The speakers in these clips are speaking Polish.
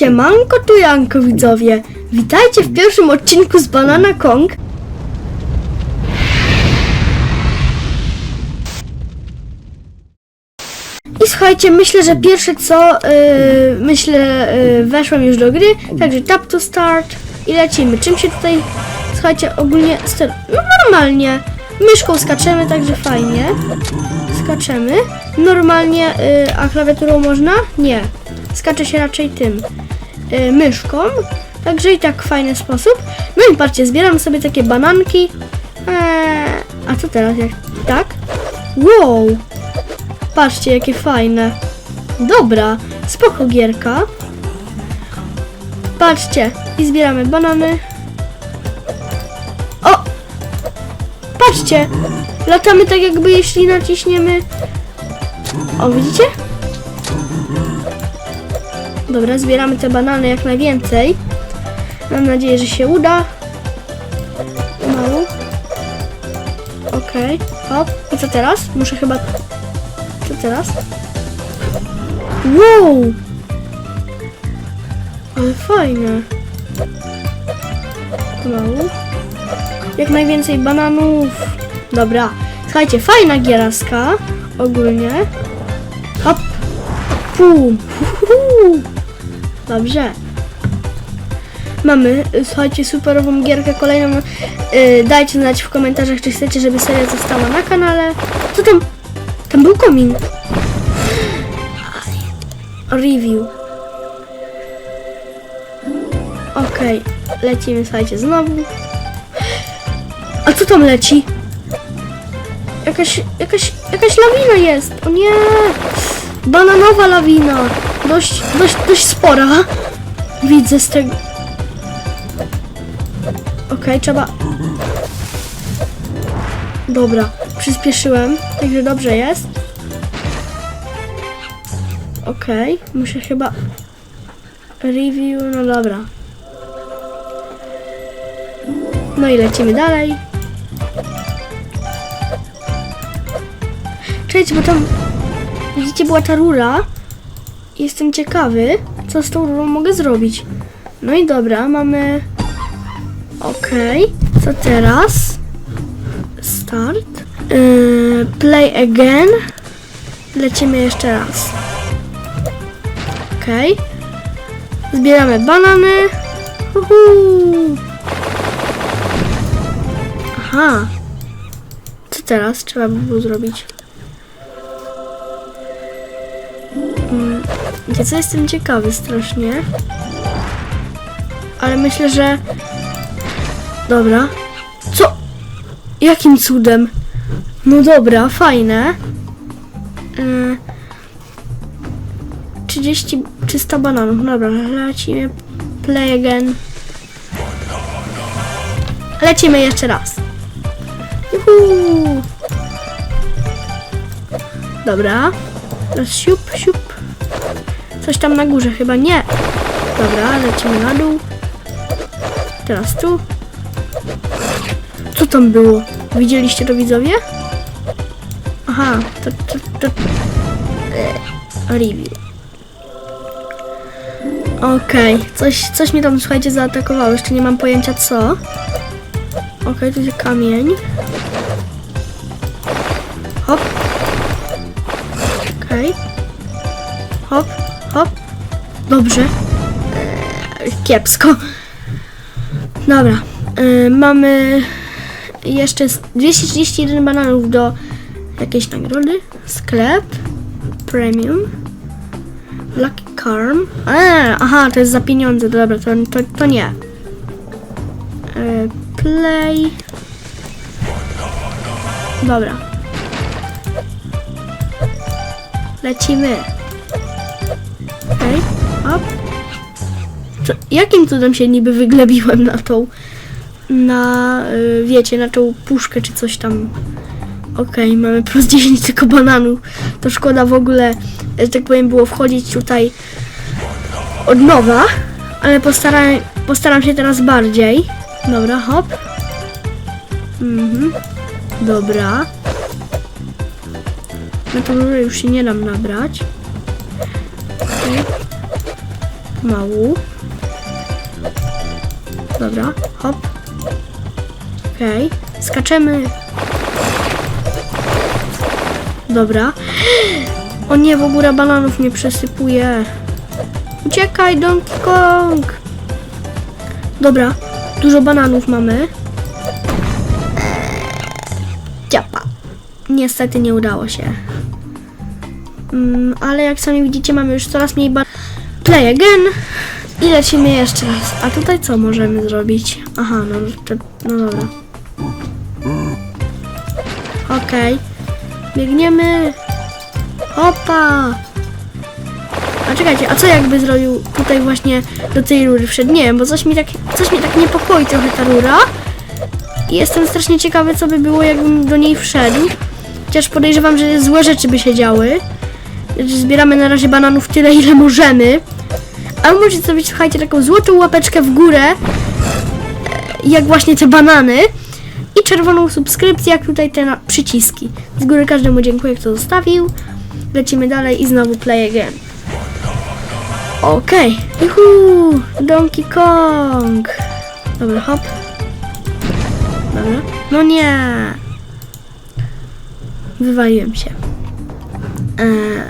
Siemanko tu Janko widzowie. Witajcie w pierwszym odcinku z Banana Kong. I słuchajcie, myślę, że pierwsze co, yy, myślę, yy, weszłem już do gry, także tap to start i lecimy. Czym się tutaj, słuchajcie, ogólnie, ster- no normalnie, myszką skaczemy, także fajnie. Skaczemy. Normalnie, yy, a klawiaturą można? Nie. Skacze się raczej tym, yy, myszką. Także i tak fajny sposób. No i patrzcie, zbieram sobie takie bananki. Eee, a co teraz? Jak tak? Wow! Patrzcie, jakie fajne. Dobra, spoko gierka. Patrzcie, i zbieramy banany. O! Patrzcie, latamy tak jakby jeśli naciśniemy... O, widzicie? Dobra, zbieramy te banany jak najwięcej. Mam nadzieję, że się uda. Mało. Okej, hop. I co teraz? Muszę chyba co teraz? Wow! Ale fajne. Pomału. Jak najwięcej bananów. Dobra. Słuchajcie, fajna gieraska. Ogólnie. Hop. Pum. Dobrze. Mamy, słuchajcie, superową gierkę kolejną. Yy, dajcie znać w komentarzach, czy chcecie, żeby seria została na kanale. Co tam? Tam był komin. Review. Okej, lecimy, słuchajcie, znowu. A co tam leci? Jakaś, jakaś, jakaś lawina jest. O nie! Bananowa lawina. Dość, dość, dość spora. Widzę z tego. Okej, trzeba... Dobra, przyspieszyłem, także dobrze jest. Okej, muszę chyba... Review, no dobra. No i lecimy dalej. Czekajcie, bo tam... Widzicie, była ta rura. Jestem ciekawy, co z tą rurą mogę zrobić. No i dobra, mamy... Okej, co teraz? Start. Yy, play again. Lecimy jeszcze raz. Okej. Zbieramy banany. Uhu. Aha. Co teraz trzeba by było zrobić? Co, jestem ciekawy strasznie. Ale myślę, że... Dobra. Co? Jakim cudem? No dobra, fajne. Yy, 30, 300 bananów. Dobra, lecimy. Play again. Lecimy jeszcze raz. Juhu. Dobra. Teraz siup, siup. Coś tam na górze chyba nie. Dobra, lecimy na dół. Teraz tu. Co tam było? Widzieliście to widzowie? Aha, to, to, to... E, review. Okej, coś, coś mnie tam, słuchajcie, zaatakowało. Jeszcze nie mam pojęcia co. Okej, tu jest kamień. Hop. Okej. Hop, Dobrze. Kiepsko. Dobra. Yy, mamy jeszcze z- 231 bananów do jakiejś nagrody. Sklep. Premium. Lucky Charm. Eee, aha, to jest za pieniądze. Dobra, to, to, to nie. Yy, play. Dobra. Lecimy. Okej. Co, jakim cudem się niby wyglebiłem na tą, na, y, wiecie, na tą puszkę czy coś tam. Okej, mamy plus 10 tylko bananów. To szkoda w ogóle, że tak powiem, było wchodzić tutaj od nowa, ale postaram, postaram się teraz bardziej. Dobra, hop. Mhm. Dobra. Tą rurę już się nie dam nabrać. Okej. Mału. Dobra, hop. Okej, skaczemy. Dobra. O nie, w ogóle bananów mnie przesypuje. Uciekaj, Donkey Kong! Dobra, dużo bananów mamy. Ciapa. Niestety nie udało się. Mm, ale jak sami widzicie, mamy już coraz mniej ban... Play again. I lecimy jeszcze raz. A tutaj co możemy zrobić? Aha, no, no dobra. Okej. Biegniemy. Hopa! A czekajcie, a co jakby zrobił tutaj właśnie do tej rury wszedł? Nie bo coś mi tak, coś mnie tak niepokoi trochę ta rura. I jestem strasznie ciekawy, co by było, jakbym do niej wszedł. Chociaż podejrzewam, że złe rzeczy by się działy. Zbieramy na razie bananów tyle, ile możemy. Ale możecie zrobić, słuchajcie, taką złotą łapeczkę w górę, e, jak właśnie te banany. I czerwoną subskrypcję, jak tutaj te przyciski. Z góry każdemu dziękuję, kto zostawił. Lecimy dalej i znowu play again. Okej. Juhu! Donkey Kong! Dobra, hop. Dobra. No nie! Wywaliłem się. Eee,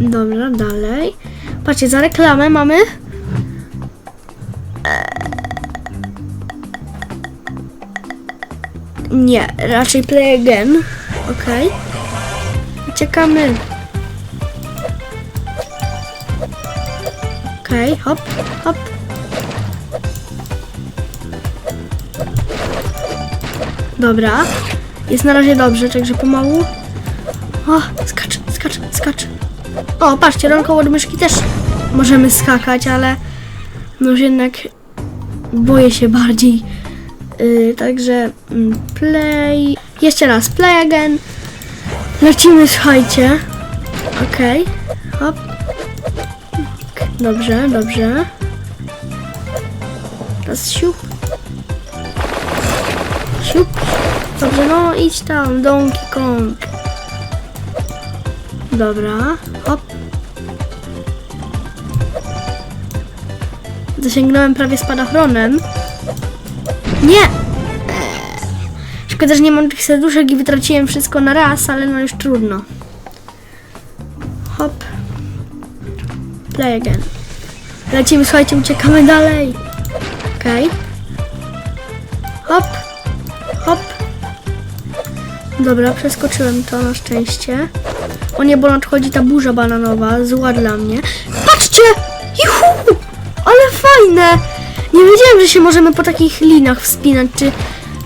dobra, dalej. Patrzcie, za reklamę mamy. Eee, nie, raczej play again. Okej. Uciekamy. Okej, hop, hop. Dobra. Jest na razie dobrze, także pomału. O, skacz, skacz. O, patrzcie, rąką od myszki też możemy skakać, ale no jednak boję się bardziej. Yy, także mm, play. Jeszcze raz, play again. Lecimy, słuchajcie. Okej, hop. Dobrze, dobrze. Teraz siup. Siup. Dobrze, no idź tam, Donkey Kong. Dobra, hop. Zasięgnąłem prawie spadochronem. Nie! Szkoda, że nie mam tych serduszek i wytraciłem wszystko na raz, ale no już trudno. Hop. Play again. Lecimy, słuchajcie, uciekamy dalej. Okej. Hop. Hop. Dobra, przeskoczyłem to na szczęście. O nie, bo nadchodzi ta burza bananowa, zła dla mnie. Patrzcie! Juhu! Ale fajne! Nie wiedziałem, że się możemy po takich linach wspinać, czy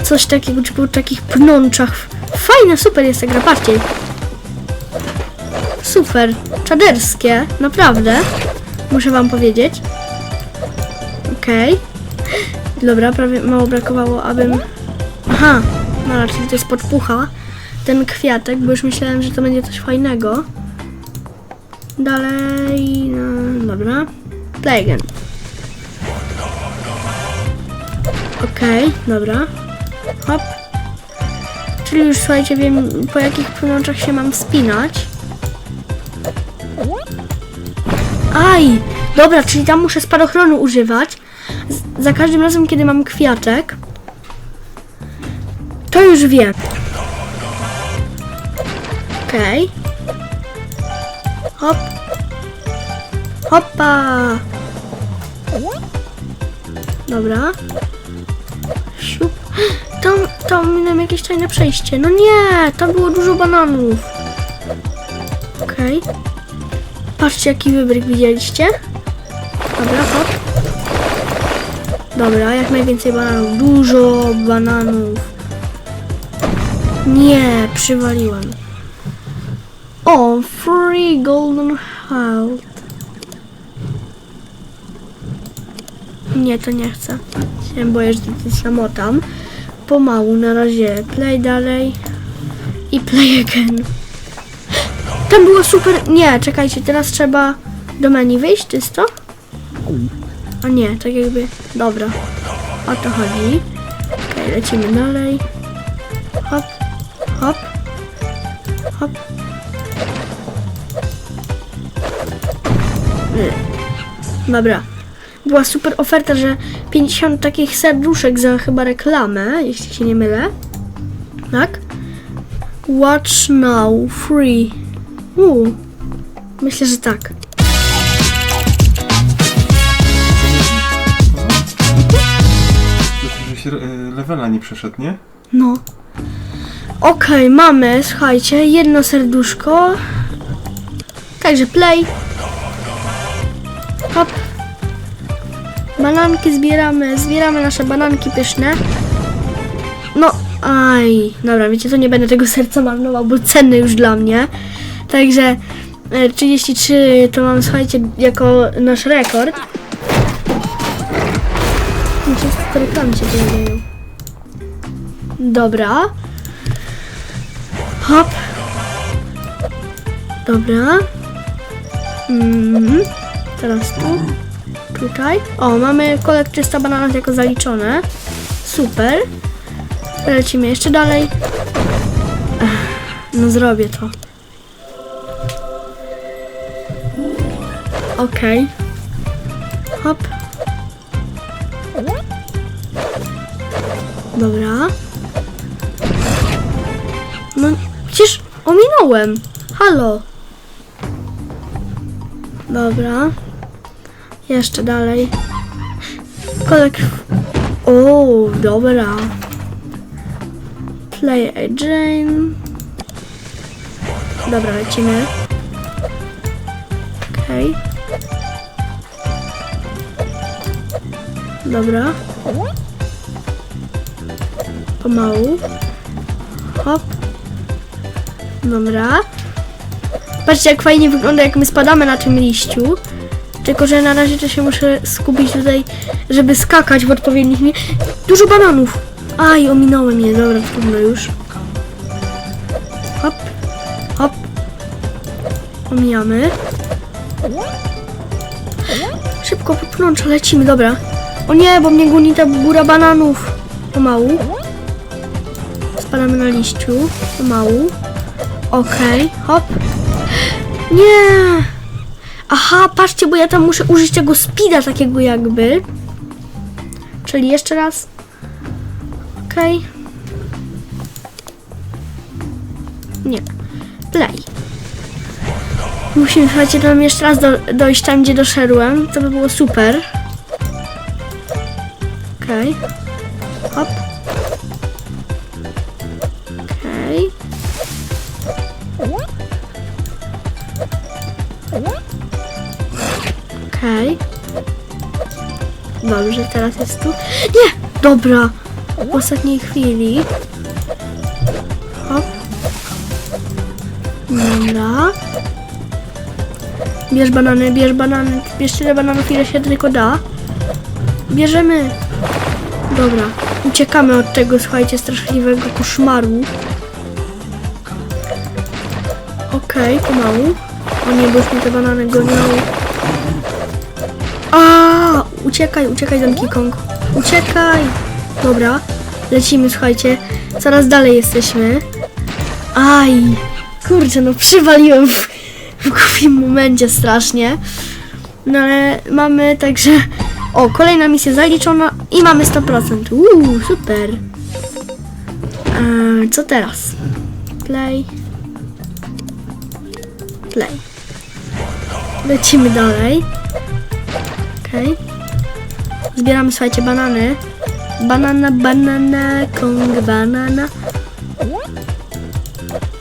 coś takiego, czy po takich pnączach. Fajne, super jest ta gra, patrzcie. Super, czaderskie, naprawdę. Muszę wam powiedzieć. Okej. Dobra, prawie mało brakowało, abym... Aha, no raczej to jest podpucha. Ten kwiatek, bo już myślałem, że to będzie coś fajnego. Dalej, no, dobra. Play again. Okej, dobra. Hop. Czyli już słuchajcie, wiem po jakich płynączach się mam wspinać. Aj! Dobra, czyli tam muszę spadochronu używać. Z, za każdym razem, kiedy mam kwiatek. To już wiem. Okej. Hop. Hopa. Dobra. Siup. Tam, tam minąłem jakieś tajne przejście. No nie, tam było dużo bananów. Okej. Patrzcie, jaki wybryk widzieliście. Dobra, hop. Dobra, jak najwięcej bananów. Dużo bananów. Nie, przywaliłem. O, free golden heart. Nie, to nie chcę. Się boję, że to samotam. Pomału, na razie play dalej. I play again. Tam było super... Nie, czekajcie, teraz trzeba do menu wyjść, czysto? A nie, tak jakby... Dobra. O to chodzi. Okej, lecimy dalej. Hop, hop. Dobra. była super oferta, że 50 takich serduszek za chyba reklamę, jeśli się nie mylę. Tak? Watch now, free. Uuu, myślę, że tak. Że się e, levela nie przeszedł, nie? No. Okej, mamy, słuchajcie, jedno serduszko. Także play. Hop. Bananki zbieramy, zbieramy nasze bananki pyszne. No, aj, dobra, wiecie co, nie będę tego serca marnował, bo cenny już dla mnie. Także e, 33 to mam, słuchajcie, jako nasz rekord. Reklamy się pojawiają. Dobra. Hop. Dobra. Mhm. Teraz tu. Tutaj. O, mamy kolek 300 bananów jako zaliczone. Super. Lecimy jeszcze dalej. Ech, No zrobię to. Okej. Hop. Dobra. No, przecież ominąłem. Halo. Dobra. Jeszcze dalej. Kolek. O, dobra. Play a Jane. Dobra, lecimy. Okej. Dobra. Pomału. Hop. Dobra. Patrzcie jak fajnie wygląda jak my spadamy na tym liściu. Tylko, że na razie to się muszę skupić tutaj, żeby skakać w odpowiednich. Dużo bananów! Aj, ominąłem je, dobra, trudno już. Hop. Hop. Omijamy. Szybko, popłącz, lecimy, dobra. O nie, bo mnie goni ta góra bananów. Pomału. Spadamy na liściu. Pomału. Okej, hop. Nie! Aha, patrzcie, bo ja tam muszę użyć tego speeda takiego jakby. Czyli jeszcze raz. Okej. Nie. Play. Musimy, słuchajcie, tam jeszcze raz do, dojść tam, gdzie doszedłem. To by było super. Okej. Hop. Dobrze, teraz jest tu. Nie! Dobra! W ostatniej chwili. Hop. Dobra. Bierz banany, bierz banany. Bierz tyle bananów, ile się tylko da. Bierzemy. Dobra. Uciekamy od tego, słuchajcie, straszliwego koszmaru. Okej, pomału. O nie, bo już mi te banany gonią. A, uciekaj, uciekaj Donkey Kong. Uciekaj. Dobra, lecimy, słuchajcie. Coraz dalej jesteśmy. Aj, kurczę, no przywaliłem w, w głupim momencie strasznie. No ale mamy także... O, kolejna misja zaliczona i mamy 100%. Uuu, super. Eee, co teraz? Play. Play. Lecimy dalej. Okej. Zbieramy, słuchajcie, banany. Banana, banana, kong, banana.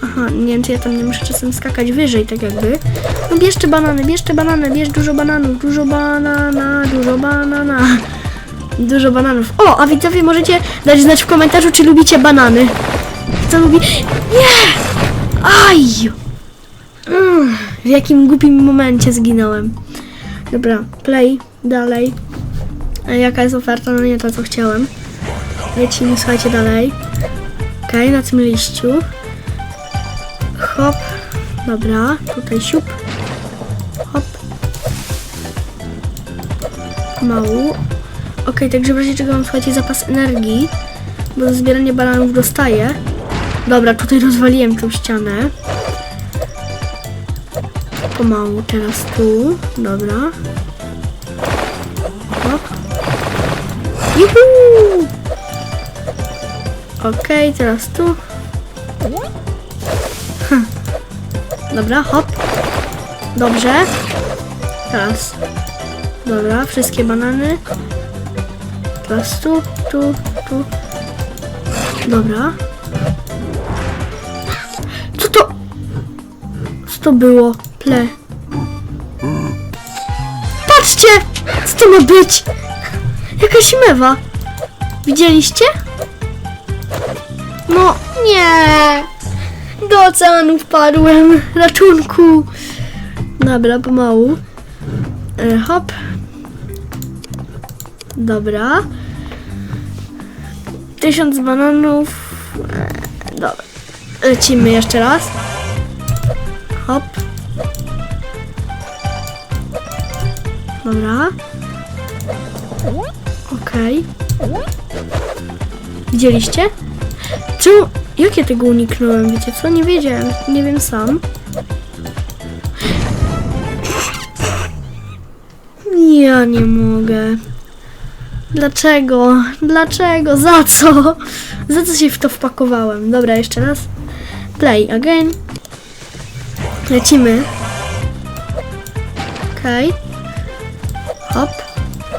Aha, nie wiem, czy ja tam nie muszę czasem skakać wyżej, tak jakby. No bierzcie banany, bierzcie banany, bierz dużo bananów, dużo banana, dużo banana. Dużo bananów. O, a widzowie możecie dać znać w komentarzu, czy lubicie banany. Kto lubi... Nie! Aj! Mm, w jakim głupim momencie zginąłem. Dobra, play, dalej. A jaka jest oferta? No nie to, co chciałem. Lecimy, słuchajcie, dalej. Okej, na tym liściu. Hop. Dobra, tutaj siup. Hop. Mału. Okej, także w razie czego mam, słuchajcie, zapas energii. Bo za zbieranie bananów dostaję. Dobra, tutaj rozwaliłem tą ścianę. Pomału, teraz tu. Dobra. Okej, teraz tu. Hm. Dobra, hop. Dobrze. Teraz. Dobra, wszystkie banany. Teraz tu, tu, tu. Dobra. Co to? Co to było? Ple. Patrzcie! Co to ma być? Jakaś mewa. Widzieliście? No, nie. Do oceanu wpadłem. Ratunku. Dobra, pomału. E, hop. Dobra. Tysiąc bananów. E, dobra. Lecimy jeszcze raz. Hop. Dobra. Okej. Widzieliście? Czemu? Jak ja tego uniknąłem? Wiecie co? Nie wiedziałem. Nie wiem sam. Ja nie mogę. Dlaczego? Dlaczego? Za co? Za co się w to wpakowałem? Dobra, jeszcze raz. Play again. Lecimy. Okej. Hop.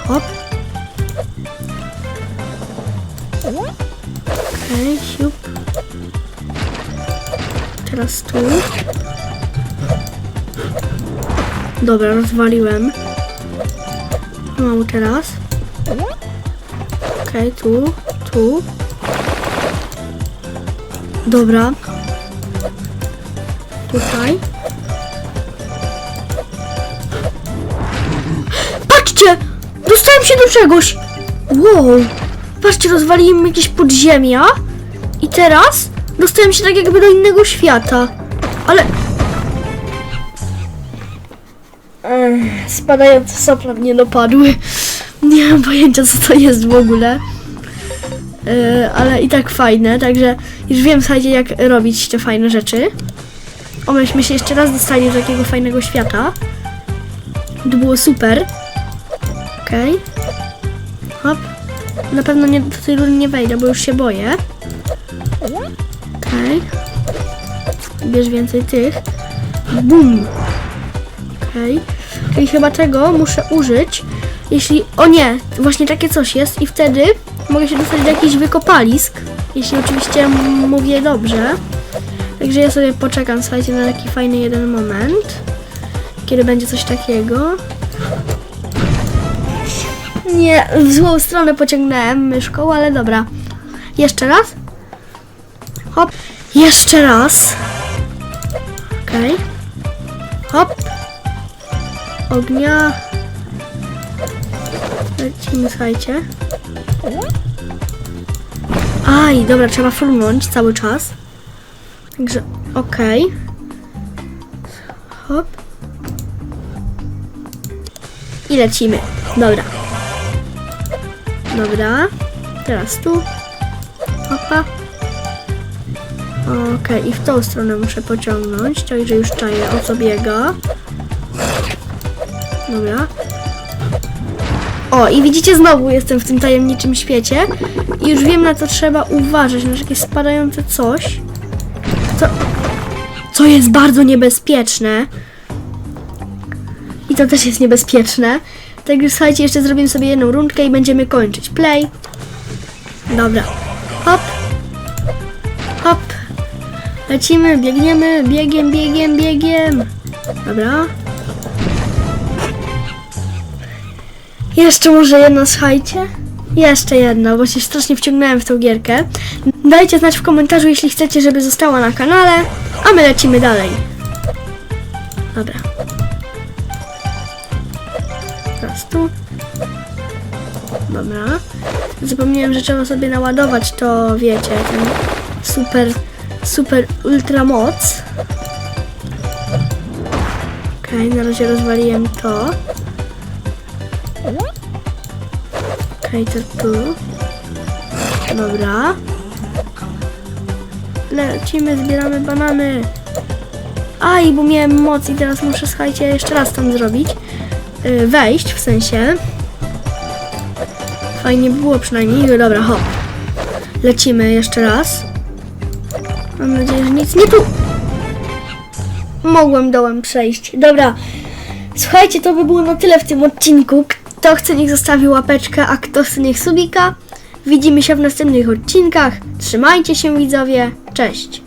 Hop. Teraz tu. Dobra, rozwaliłem. Mam teraz. Okej, tu, tu. Dobra. Tutaj. Patrzcie! Dostałem się do czegoś! Wow! Patrzcie, rozwaliłem jakieś podziemia i teraz dostałem się tak jakby do innego świata. Ale... Spadające sopla mnie dopadły. Nie mam pojęcia co to jest w ogóle. Yy, ale i tak fajne, także już wiem słuchajcie jak robić te fajne rzeczy. O, myśmy się jeszcze raz dostali do takiego fajnego świata. To było super. Okej. Hop. Na pewno nie, do tej rury nie wejdę, bo już się boję. Okej. Bierz więcej tych. Bum. Okej. Czyli chyba tego muszę użyć, jeśli... O nie! Właśnie takie coś jest i wtedy mogę się dostać do jakichś wykopalisk. Jeśli oczywiście mówię dobrze. Także ja sobie poczekam, słuchajcie, na taki fajny jeden moment. Kiedy będzie coś takiego. Nie, w złą stronę pociągnąłem myszką, ale dobra. Jeszcze raz. Hop. Jeszcze raz. Okej. Hop. Ognia. Lecimy, słuchajcie. Aj, dobra, trzeba frunąć cały czas. Także, okej. Hop. I lecimy. Dobra. Dobra. Teraz tu. Opa. Okej, i w tą stronę muszę pociągnąć, także już czaję o co biega. Dobra. O, i widzicie, znowu jestem w tym tajemniczym świecie. I już wiem, na co trzeba uważać, na jakieś spadające coś. Co, co jest bardzo niebezpieczne. I to też jest niebezpieczne. Także słuchajcie, jeszcze zrobimy sobie jedną rundkę i będziemy kończyć. Play. Dobra. Hop. Lecimy, biegniemy, biegiem, biegiem, biegiem. Dobra. Jeszcze może jedna, słuchajcie. Jeszcze jedna, bo się strasznie wciągnąłem w tą gierkę. Dajcie znać w komentarzu, jeśli chcecie, żeby została na kanale, a my lecimy dalej. Dobra. Teraz tu. Dobra. Zapomniałem, że trzeba sobie naładować to, wiecie, ten super, super ultra moc. Okej, na razie rozwaliłem to. Okej, to tu. Dobra. Lecimy, zbieramy banany. Aj, bo miałem moc i teraz muszę, słuchajcie, jeszcze raz tam zrobić. Yy, wejść, w sensie. Fajnie było przynajmniej. Dobra, hop. Lecimy jeszcze raz. Mam nadzieję, że nic nie tu. Mogłem dołem przejść. Dobra. Słuchajcie, to by było na tyle w tym odcinku. Kto chce, niech zostawi łapeczkę, a kto chce, niech subika. Widzimy się w następnych odcinkach. Trzymajcie się, widzowie. Cześć.